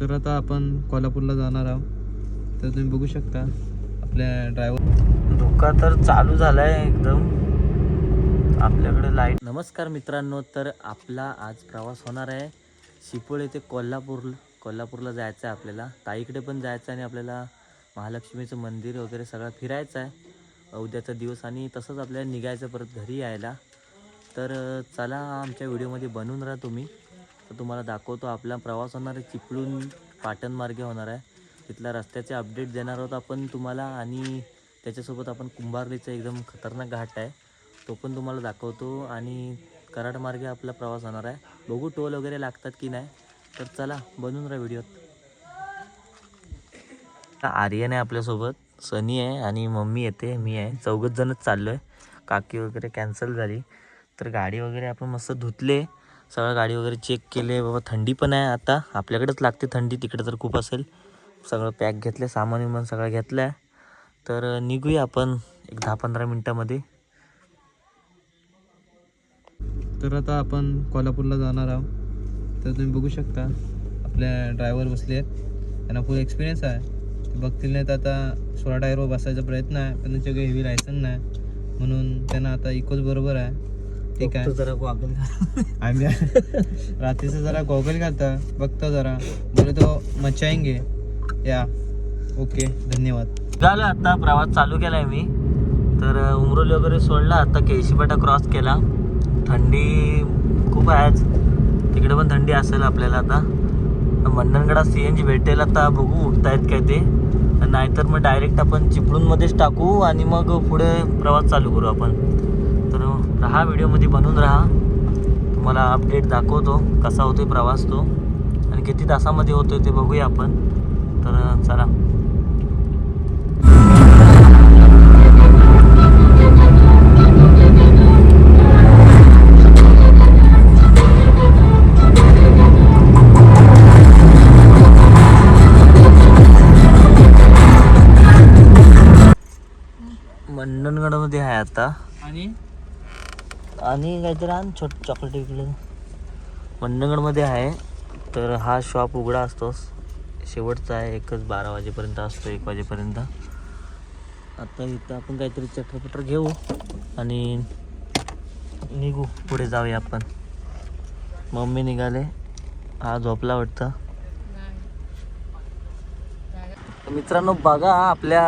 तर आता आपण कोल्हापूरला जाणार आहोत. तर तुम्ही बघू शकता आपल्या ड्रायव्हर धोका तर चालू झालाय एकदम. आपल्याकडे लाइट नमस्कार मित्रांनो तर आपला आज प्रवास होणार आहे शिपोळ येथे कोल्हापूर कोल्हापूरला जायचं आहे आपल्याला. ताईकडे पण जायचं आहे आणि आपल्याला महालक्ष्मीचं मंदिर वगैरे सगळं फिरायचं आहे. उद्याचा दिवस आणि तसंच आपल्याला निघायचं परत घरी यायला. तर चला आमच्या व्हिडिओमध्ये बनवून राहा तुम्ही. तर तुम्हाला दाखवतो आपला प्रवास होणार आहे चिपळूण पाटण मार्गे होणार आहे. तिथल्या रस्त्याचे अपडेट देणार आहोत आपण तुम्हाला आणि त्याच्यासोबत आपण कुंभारलीचा एकदम खतरनाक घाट आहे. तो पण तुम्हाला दाखवतो आणि कराड मार्गे आपला प्रवास होणार आहे. बघू टोल वगैरे लागतात की नाही तर चला बनून राहा व्हिडिओत. आर्यन आहे आपल्यासोबत सनी आहे आणि मम्मी येते मी आहे. चौघच जणच चाललो आहे काकी वगैरे कॅन्सल झाली. तर गाडी वगैरे आपण मस्त धुतले. सगळं गाडी वगैरे चेक केले बाबा थंडी पण आहे आता. आपल्याकडेच लागते थंडी तिकडे तर खूप असेल. सगळं पॅक घेतलं आहे सामान विमान सगळं घेतलं आहे तर निघूया आपण एक दहा पंधरा मिनटामध्ये. तर आता आपण कोल्हापूरला जाणार आहोत. तर तुम्ही बघू शकता आपल्या ड्रायव्हर बसले आहेत. त्यांना फुल एक्सपिरियन्स आहे. ते बघतील नाही तर आता सोळा टायरवर बसायचा प्रयत्न आहे पण त्यांच्याकडे हेवी लायसन नाही. म्हणून त्यांना आता इकोच बरोबर आहे. ठीक आहे. जरा वागून आम्ही रात्रीचं जरा गॉगल घालता. बघतो जरा. बोले तो मचाएंगे या. ओके. धन्यवाद. झालं आता प्रवास चालू केलाय मी. तर उमरोली वगैरे सोडला. आता केशीपाटा क्रॉस केला. थंडी खूप आहे आज. तिकडे पण थंडी असेल आपल्याला आता. मंडणगडात सी एन जी भेटेल आता. बघू उठतायत काय ते. नाहीतर मग डायरेक्ट आपण चिपळूणमध्येच टाकू आणि मग पुढे प्रवास चालू करू आपण. तर राहा व्हिडिओमध्ये बनून राहा. तुम्हाला अपडेट दाखवतो कसा होतो प्रवास तो आणि किती तासामध्ये होतो ते बघूया आपण. तर चला. मंडणगडमध्ये आहे आता. आणि? आणि काहीतरी आण छोट चॉकलेट विकले मंडणगडमध्ये आहे. तर हा शॉप उघडा असतो शेवटचा आहे एकच बारा वाजेपर्यंत असतो एक वाजेपर्यंत. आता इथं आपण काहीतरी चटरपटर घेऊ आणि निघू. पुढे जाऊया आपण. मम्मी निघाले. हा झोपला वाटतं. मित्रांनो बघा आपल्या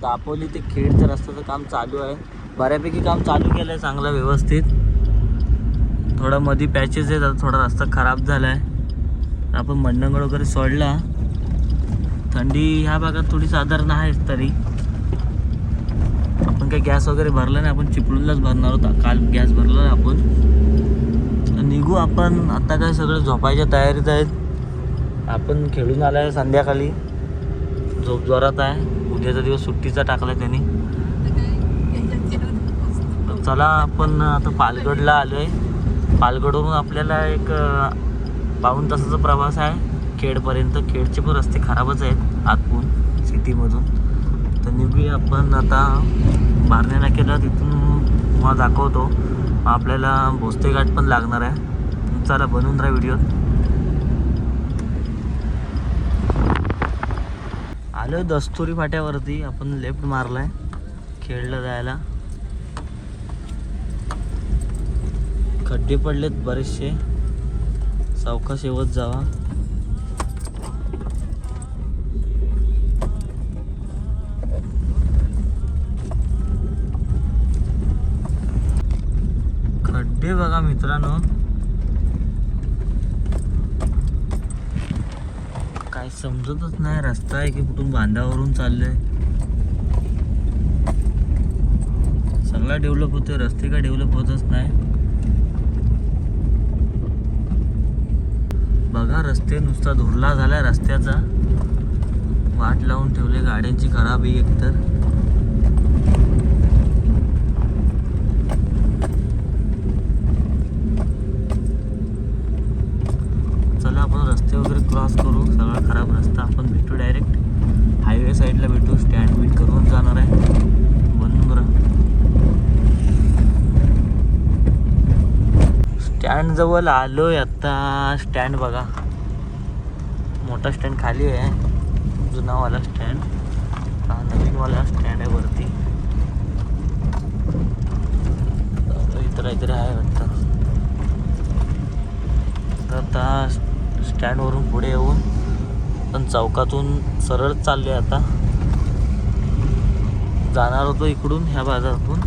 दापोली ते खेडचं रस्त्याचं काम चालू आहे. बऱ्यापैकी काम चालू केलं आहे चांगलं व्यवस्थित. थोडं मध्ये पॅचेस आहेत आता थोडा रस्ता खराब झाला आहे आपण मंडणगड वगैरे सोडला. थंडी ह्या भागात थोडी साधारण आहेच तरी. आपण काही गॅस वगैरे भरला नाही आपण चिपळूणलाच भरणार होता. काल गॅस भरला ना आपण. निघू आपण. आता काय सगळं झोपायच्या तयारीत आहेत. आपण खेळून आलाय आहे संध्याकाळी. झोप जोरात आहे. उद्याचा दिवस सुट्टीचा टाकला त्यांनी. चला आपण आता पालगडला आलो आहे पालगडवरून आपल्याला एक बावन्न तासाचा प्रवास आहे. खेडपर्यंत खेडचे पण रस्ते खराबच आहेत आतून सिटीमधून. तर निघूया आपण आता बारण्याला केलं तिथून मग दाखवतो. आपल्याला भोसते घाट पण लागणार आहे. चला बनवून राहा व्हिडिओ. आलो दस्तुरी फाट्यावरती. आपण लेफ्ट मारला आहे खेळला जायला. खड्डे पडलेत बरेचसे. सावकाश येवत जावा. खड्डे बघा मित्रांनो. काय समजतच नाही रस्ता आहे की कुठून बांधावरून चाललंय. सगळा डेव्हलप होतोय रस्ते काय डेव्हलप होतच नाही बघा रस्ते नुसता धुरला झाला रस्त्याचा. वाट लावून ठेवले गाड्यांची खराबी एकतर. चला आपण रस्ते वगैरे क्रॉस करू. सगळा खराब रस्ता आपण भेटू डायरेक्ट हायवे साईडला भेटू. स्टँड बीट करून जाणार आहे. बनून स्टँड जवळ आलोय आता. स्टँड बघा. मोठा स्टँड खाली आहे. जुनावाला स्टँड. हा नवीनवाला स्टँड आहे वरती. इतर इतर काहीतरी आहे वाटतं. तर आता स्टँडवरून पुढे येऊन पण चौकातून सरळ चालले आता. जाणार होतो इकडून ह्या बाजारातून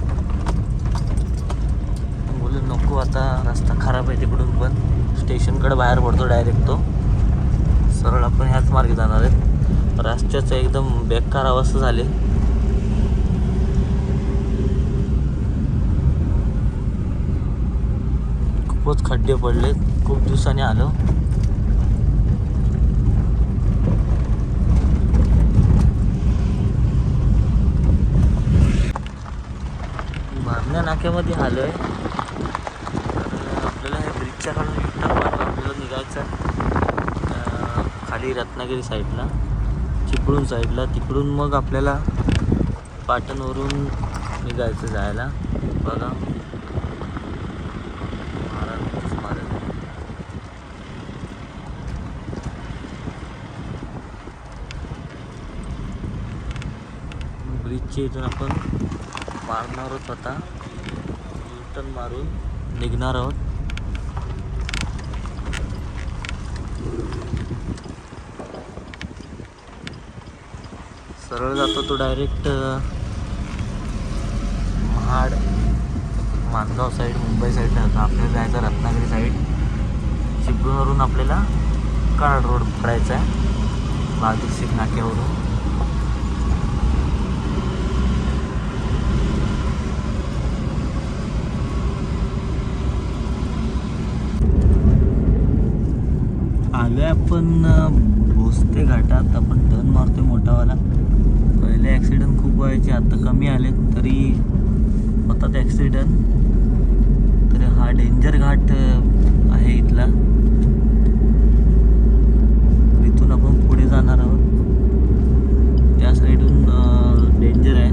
बोलू नको आता रस्ता खराब आहे तिकडून पण. स्टेशनकडे बाहेर पडतो डायरेक्ट तो. सरळ आपण ह्याच मार्गे जाणार आहेत. रस्त्याचं एकदम बेकार अवस्था झाली. खूपच खड्डे पडले खूप दिवसांनी आलो. मारण्या नाक्यामध्ये आलो आहे आपल्याला हे ब्रिजच्या काढून युटर्न मारून आपल्याला निघायचं आहे. अं, खाली रत्नागिरी साईडला चिपळूण साईडला. तिकडून मग आपल्याला पाटणवरून निघायचं जायला. बघा. ब्रिजच्या इथून आपण मारणार आहोत आता युटर्न मारून निघणार आहोत. सरळ जातो तो डायरेक्ट महाड माणगाव साईड मुंबई साईडला जातो आपल्याला जायचं रत्नागिरी साईड चिपळूणवरून आपल्याला कराड रोड भरायचा आहे. बहादूर शेख नाक्यावरून. आलोय आपण भोसते घाटात. आपण टर्न मारतोय मोठावाला. पहिले ॲक्सिडेंट खूप व्हायचे आता कमी आले तरी होतात ॲक्सिडेंट तरी हा डेंजर घाट आहे इथला. इथून आपण पुढे जाणार आहोत त्या साईडून डेंजर आहे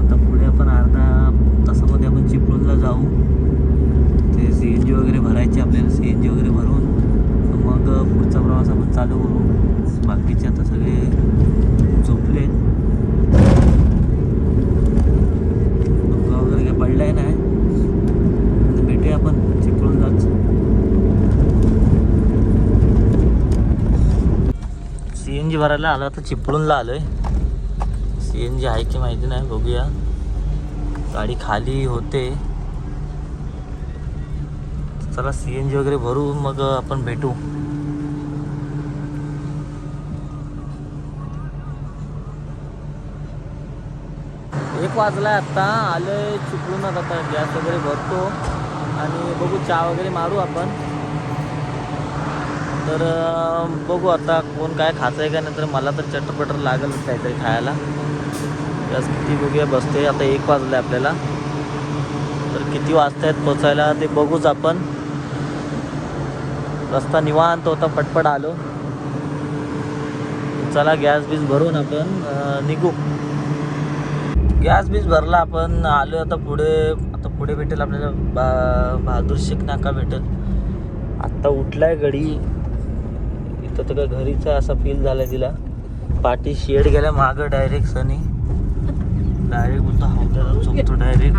आता पुढे आपण अर्धा तासामध्ये आपण चिपळूणला जाऊ ते सी एन जी वगैरे भरायचे आपल्याला सी एन जी वगैरे भरून मग पुढचा प्रवास आपण चालू करू बाकीचे आता सगळे झोपले वगैरे काही पडलाय नाही तर भेटूया आपण चिपळूण जाच करायला आला तर आलो आहे चिपळूणला आलोय. सी एन जी आहे की माहिती नाही बघूया. गाडी खाली होते. चला सी एन जी वगैरे भरू मग आपण भेटू. एक वाजला आता आलोय चिपळून आता गॅस वगैरे भरतो. आणि बघू चहा वगैरे मारू आपण. तर बघू आता कोण काय खायचं आहे का नाही तर मला तर चटपटर लागेल काहीतरी खायला. गॅस किती बघूया बसते आता एक वाजले आपल्याला. तर किती वाजता आहेत पोचायला ते बघूच आपण. रस्ता निवांत होता पटपट आलो. चला गॅस बीज भरून आपण निघू. गॅस बीज भरला आपण आलो आता पुढे आता पुढे भेटेल आपल्याला बा बहादूर शेख नाका भेटेल आत्ता उठलाय गडी तर काय घरीचा असा फील झालाय तिला. पाठी शेड गेल्या मागं डायरेक्ट सनी. डायरेक्ट बोलतो चुकतो डायरेक्ट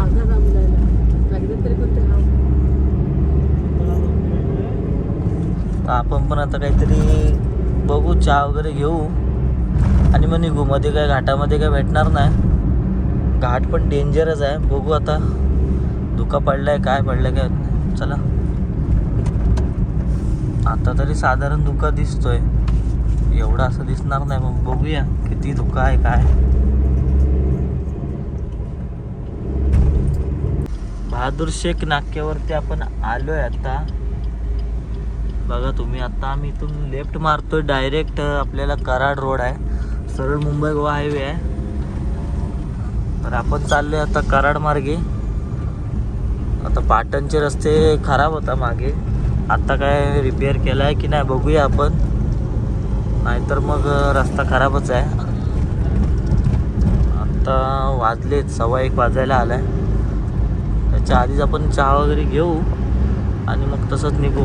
आपण पण आता काहीतरी बघू चहा वगैरे घेऊ. आणि मग निघू. मध्ये काय घाटामध्ये काय भेटणार नाही. घाट पण डेंजरच आहे. बघू आता. धुका पडलाय काय पडलाय काय. चला. आता तरी साधारण धुका दिसतोय. एवढा असं दिसणार नाही मग बघूया किती धुका आहे काय? बहादूर शेख नाक्यावरती आपण आलोय आता. बघा तुम्ही आता आम्ही इथून लेफ्ट मारतोय डायरेक्ट आपल्याला कराड रोड आहे. सरळ मुंबई गोवा हायवे आहे. तर आपण चाललोय आता कराड मार्गे. आता पाटणचे रस्ते खराब होता मागे. आता काय रिपेअर केला आहे की नाही बघूया आपण. नाहीतर मग रस्ता खराबच आहे. आता वाजलेत सव्वा एक वाजायला आलाय. त्याच्या आधीच आपण चहा वगैरे घेऊ आणि मग तसंच निघू.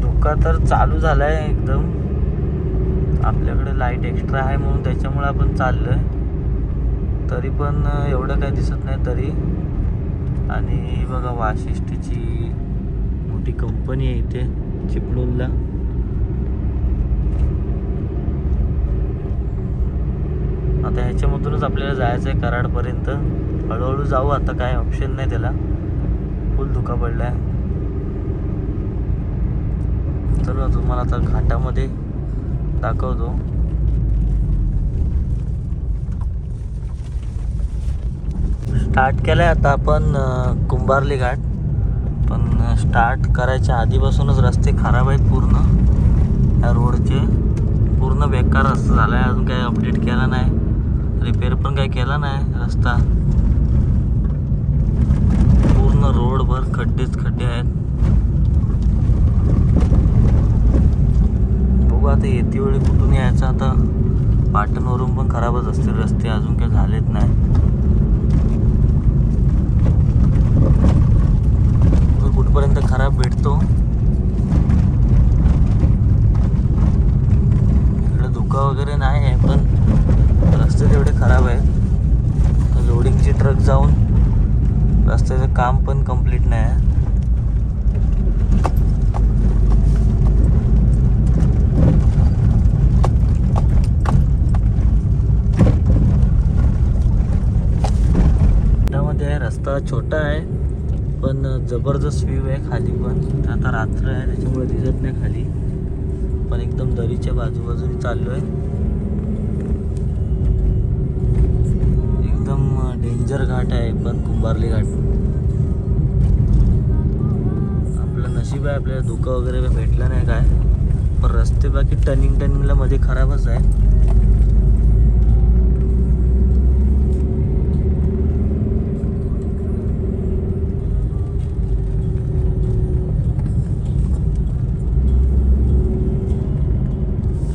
धोका तर चालू झालाय एकदम. आपल्याकडे लाइट एक्स्ट्रा आहे म्हणून त्याच्यामुळे आपण चाललोय. तरी पण एवढं काही दिसत नाही तरी. आणि बघा वाशिष्ठची मोठी कंपनी आहे इथे चिपळूणला. आता ह्याच्यामधूनच आपल्याला जायचं आहे कराडपर्यंत. हळूहळू जाऊ आता काय ऑप्शन नाही त्याला. फुल धुका पडलाय. चलो तुम्हाला आता घाटामध्ये दाखवतो. स्टार्ट केलाय आता आपण कुंभारली घाट. पण स्टार्ट करायच्या आधीपासूनच रस्ते खराब आहेत पूर्ण. या रोडचे. पूर्ण बेकार रस्ता झाला आहे अजून काही अपडेट केला नाही. रिपेअर पण काही केला नाही रस्ता. पूर्ण रोडभर खड्डेच खड्डे आहेत. बघू आता येते वेळी कुठून यायचं आता. पाटणवरून पण खराबच असतील रस्ते. अजून काही झालेत नाही. बघू खराब भेटतो. इकडे धुका वगैरे नाही आहे पण रस्ते तेवढे खराब आहेत. लोडिंगची ट्रक जाऊन रस्त्याचं काम पण कंप्लीट नाही आहे. त्यामध्ये रस्ता छोटा आहे. पण जबरदस्त व्ह्यू आहे खाली पण. आता रात्र आहे त्याच्यामुळे दिसत नाही खाली. पण एकदम दरीच्या बाजूबाजूने चाललो आहे एकदम डेंजर घाट आहे पण कुंभारली घाट. आपलं नशीब आहे आपल्याला धुकं वगैरे भेटलं नाही काय. पण रस्ते बाकी टर्निंग टर्निंगला मध्ये खराबच आहे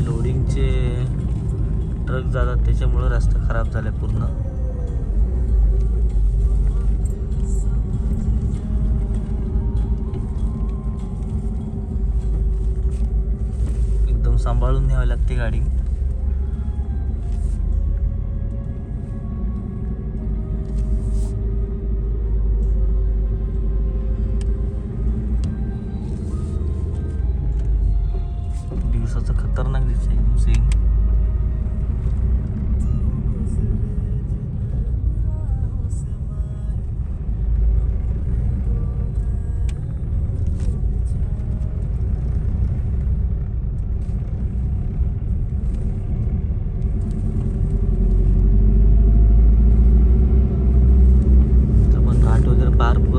लोडिंगचे ट्रक जातात त्याच्यामुळं रस्ता खराब झाला पूर्ण. एकदम सांभाळून न्यावी लागते गाडी.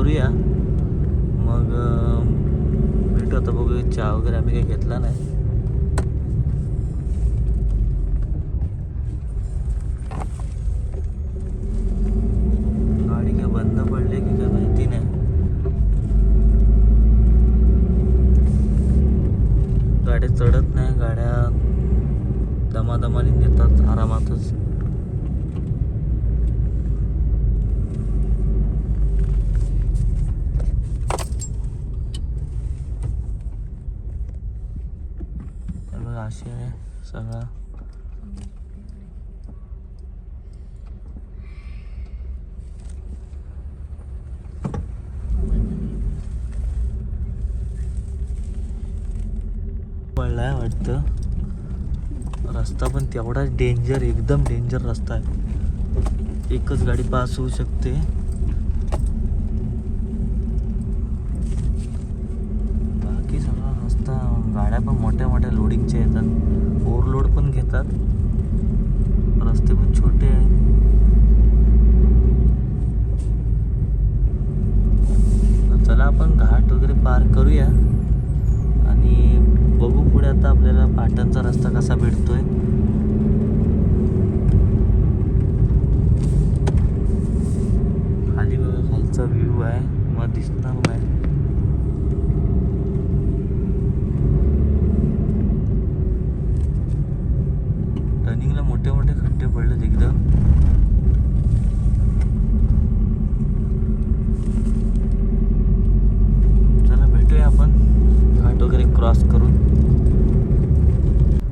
करूया. मग भेटू आता बघू चहा वगैरे आम्ही काही घेतला नाही गाडी काय बंद पडली की काय माहिती नाही गाड्या चढत नाही गाड्या दमादमाने नेतात आरामातच हे बघा अशी आहे सगळं पडलाय वाटतं? रस्ता पण तेवढाच डेंजर एकदम डेंजर रस्ता आहे. एकच गाडी पास होऊ शकते. बाकी सगळा रस्ता गाड्या पण मोठ्या मोठ्या लोडिंगच्या येतात. ओव्हरलोड पण घेतात. रस्ते पण छोटे आहेत. चला आपण घाट वगैरे पार करूया. पुढे आता आपल्याला पाटणचा रस्ता कसा भेटतोय? खाली बघा खालचा व्ह्यू आहे मग दिसणार नाही खड्डे पडलेत एकदम चला भेटूया आपण घाट वगैरे क्रॉस करून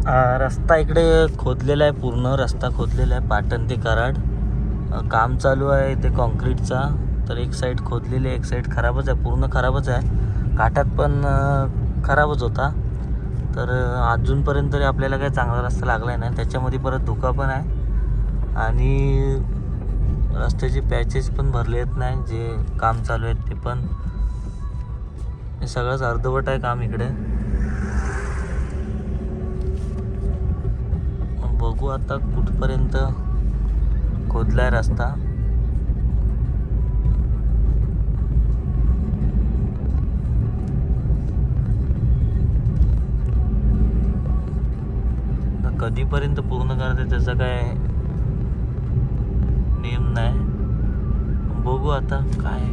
आ, रस्ता इकडे खोदलेला आहे पूर्ण रस्ता खोदलेला आहे पाटण ते कराड. काम चालू आहे इथे कॉन्क्रीटचा. तर एक साईड खोदलेली आहे एक साईड खराबच आहे पूर्ण खराबच आहे. काठात पण खराबच होता. तर अजूनपर्यंत तरी आपल्याला काही चांगला रस्ता लागला आहे नाही. त्याच्यामध्ये परत धोका पण आहे. आणि रस्त्याचे पॅचेस पण भरले आहेत नाही जे काम चालू आहेत ते पण. हे सगळंच अर्धवट आहे काम इकडे मग बघू आता कुठपर्यंत खोदलाय रस्ता. कधीपर्यंत पूर्ण करते त्याचा काय नियम नाही. बघू आता काय.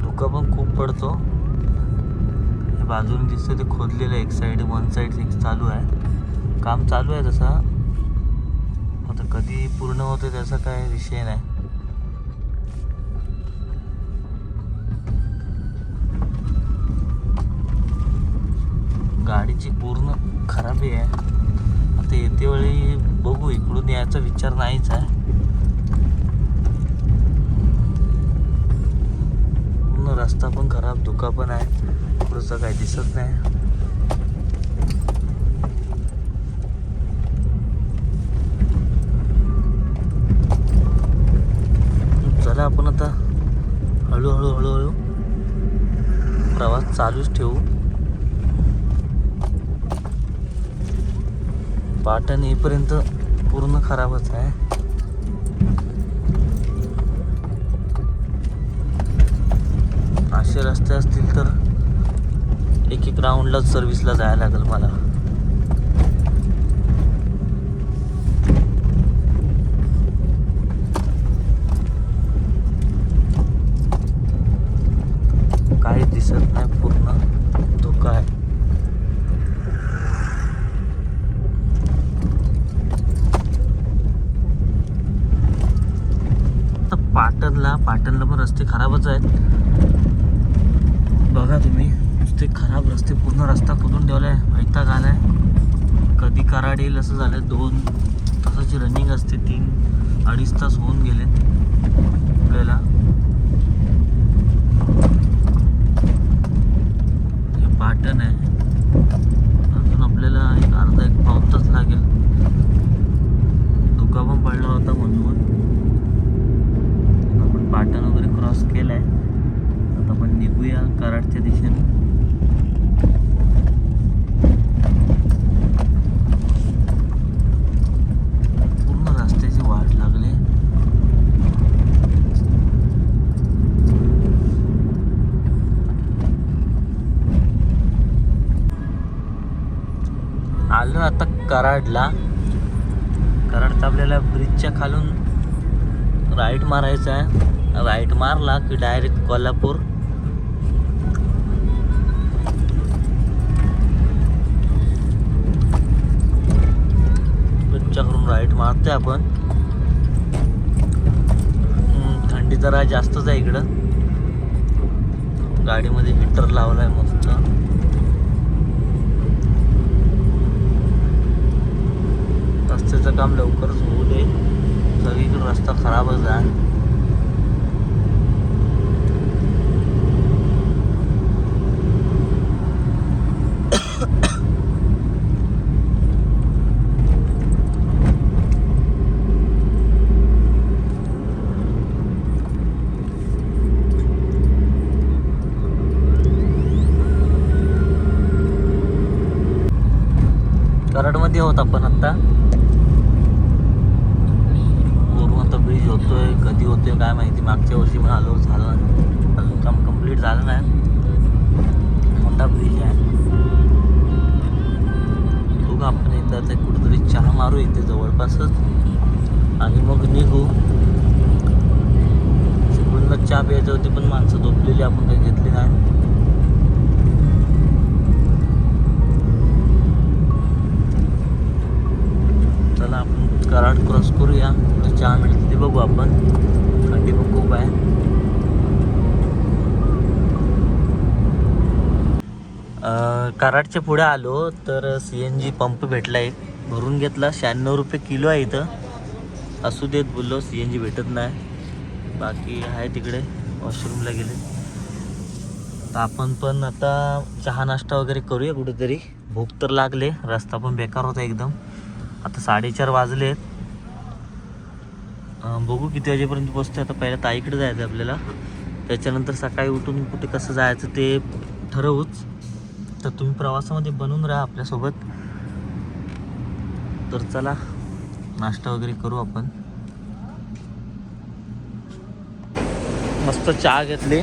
धोका पण खूप पडतो. हे बाजूने दिसतं ते खोदलेलं आहे एक साईड वन साईड एक चालू आहे काम चालू आहे तसा. आता कधी पूर्ण होते त्याचा काय विषय नाही. गाडीची पूर्ण खराबी आहे. आता येते वेळी बघू इकडून यायचा विचार नाहीच आहे. पूर्ण रस्ता पण खराब धुका पण आहे. पुढचं काही दिसत नाही. चला आपण आता हळूहळू हळूहळू प्रवास चालूच ठेवू. पाटण येईपर्यंत पूर्ण खराबच आहे. असे रस्ते असतील तर एक एक राऊंडलाच सर्व्हिसला जायला लागेल मला काही दिसत नाही पूर्ण धोका आहे आता पाटणला पाटणला पण रस्ते खराबच आहेत बघा तुम्ही नुसते खराब रस्ते पूर्ण रस्ता खोदून ठेवलाय वैताग आलाय? कधी कराड येईल असं झालं दोन तासाची रनिंग असते. तीन अडीच तास होऊन गेले आपल्याला. हे पाटण आहे. अजून आपल्याला एक अर्धा एक पाऊन तास लागेल. धुका पण पडला होता म्हणून आपण पाटण वगैरे क्रॉस केलाय. आता आपण निघूया कराडच्या दिशेने पूर्ण रस्त्याची वाट लागले आलो आता कराडला. कराडचा आपल्याला ब्रिजच्या खालून राईट मारायचं आहे. राईट मारला की डायरेक्ट कोल्हापूर. ब्रिजच्याकडून राईट मारतोय आपण. थंडी जरा जास्तच आहे इकडं. गाडीमध्ये हिटर लावलाय मस्त. रस्त्याचं काम लवकरच होऊ दे. सगळीकडे रस्ता खराबच आहे. कराडमध्ये आहोत आपण झोप याच्यावरती पण माणसं झोपलेली आपण काही घेतली नाही. चला आपण कराड क्रॉस करूया. तर चहा मिळते ते बघू आपण. थंडी पण खूप आहे. कराडच्या पुढे आलो तर सी एन जी पंप भेटला एक. भरून घेतला. शहाण्णव रुपये किलो आहे इथं. असू देत बोललो सी एन जी भेटत नाही. बाकी आहे तिकडे. वॉशरूमला गेले. तर आपण पण आता चहा नाश्ता वगैरे करूया कुठेतरी. भूक तर लागले रस्ता पण बेकार होता एकदम. आता साडेचार वाजले आहेत. बघू किती वाजेपर्यंत पोचतो आता पहिल्या ताईकडे जायचं आहे आपल्याला. त्याच्यानंतर सकाळी उठून कुठे कसं जायचं ते ठरवूच. तर तुम्ही प्रवासामध्ये बनून राहा आपल्यासोबत. तर चला नाश्ता वगैरे करू आपण. मस्त चहा घेतली.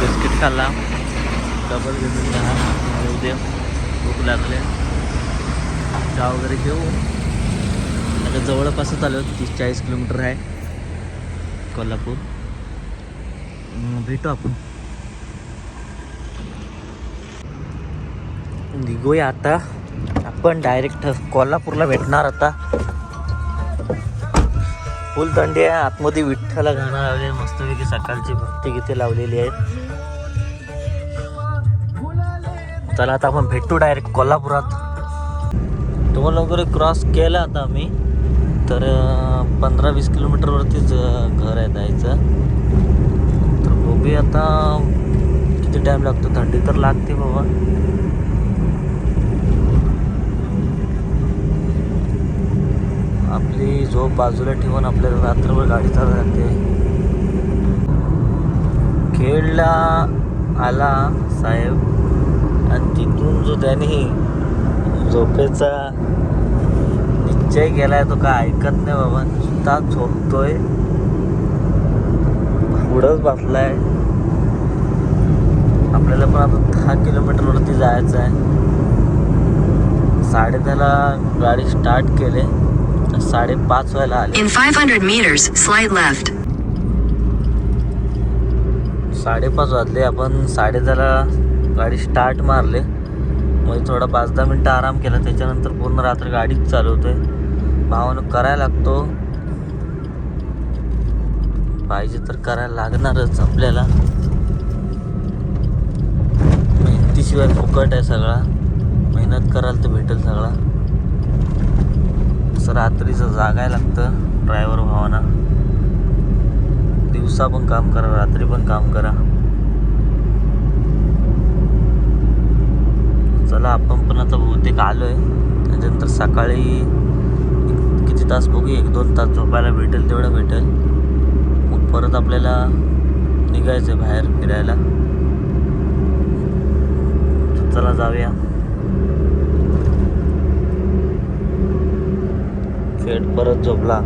बिस्किट खाल्ला. डबल घेऊन चहा. घेऊ दे. भूक लागले. चहा वगैरे घेऊ. आता जवळपासच आलो. तीस चाळीस किलोमीटर आहे. कोल्हापूर. भेटू आपण. निघूया आता. आपण डायरेक्ट कोल्हापूरला भेटणार आता. फुल थंडी आहे. आतमध्ये विठ्ठला गाणं लावले मस्तपैकी सकाळची भक्ती गीते लावलेली आहेत. चला आता आपण भेटू डायरेक्ट कोल्हापुरात. तुम्हाला वगैरे क्रॉस केला आता आम्ही तर पंधरा वीस किलोमीटरवरतीच घर आहे जायचं. तर बघूया आता किती टाईम लागतो? थंडी तर लागते बाबा. आपली झोप बाजूला ठेवून आपल्याला रात्रभर गाडी चालू राहते खेडला आला साहेब. आणि तिथून जो त्याने झोपेचा निश्चय केलाय तो काय ऐकत नाही बाबा. नुसता झोपतोय. पुढंच बसलाय. आपल्याला पण आता दहा किलोमीटरवरती जायचं आहे साडे दहाला गाडी स्टार्ट केले. साडेपाच व्हायला आले. In 500 meters, slide left. साडेपाच वाजले आपण साडे गाडी स्टार्ट मारले. मग थोडा पाच दहा मिनटं आराम केला त्याच्यानंतर पूर्ण रात्र गाडीच चालवतोय. भावानं करायला लागतो. पाहिजे तर करायला लागणारच आपल्याला. मेहनतीशिवाय फुकट आहे सगळा. मेहनत कराल तर भेटेल सगळा. असं रात्रीचं जागायला लागतं ड्रायव्हर भावाना दिवसा पण काम करा रात्री पण काम करा. चला आपण पण आता बहुतेक आलोय. त्याच्यानंतर सकाळी किती तास बघू एक दोन तास झोपायला भेटेल तेवढं भेटेल. मग परत आपल्याला निघायचं बाहेर फिरायला. तर चला जाऊया. खेळ परत झोपला.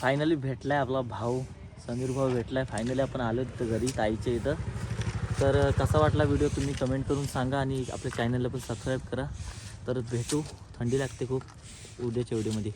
फायनली भेटलाय आपला भाऊ. समीर भाऊ भेटलाय. फायनली आपण आलो तिथं घरी ताईच्या इथं. तर कसा वाटला व्हिडिओ तुम्ही कमेंट करून सांगा आणि आपल्या चॅनलला पण सबस्क्राईब करा. तर भेटू. थंडी लागते खूप. उद्याच्या व्हिडिओमध्ये